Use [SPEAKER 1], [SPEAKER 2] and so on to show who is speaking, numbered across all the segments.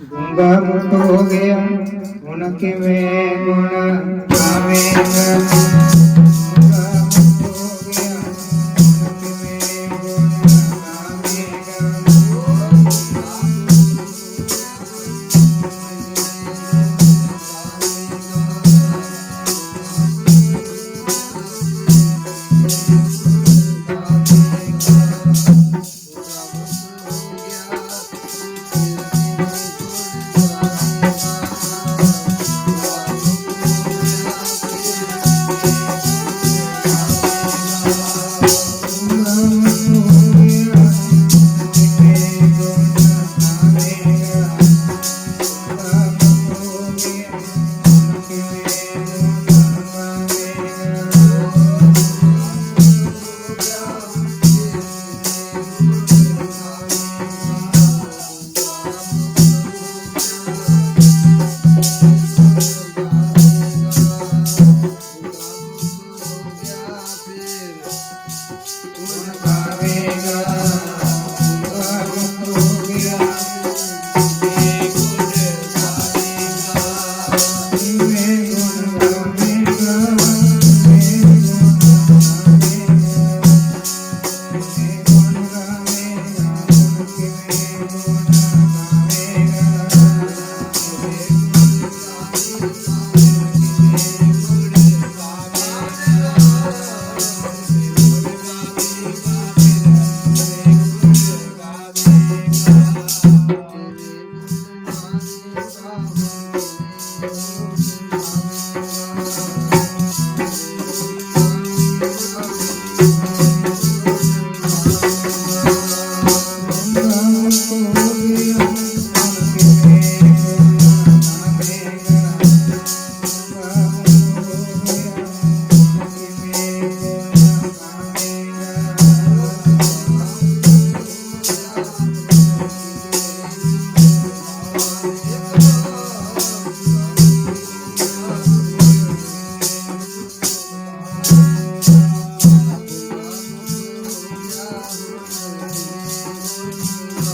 [SPEAKER 1] ಗುಂಬ ಮುಟ್ಟೋಗೆಯ ಉನಕಿವೆ ಗುಣ ಕಾವೇಗ you.
[SPEAKER 2] Thanks.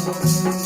[SPEAKER 2] Música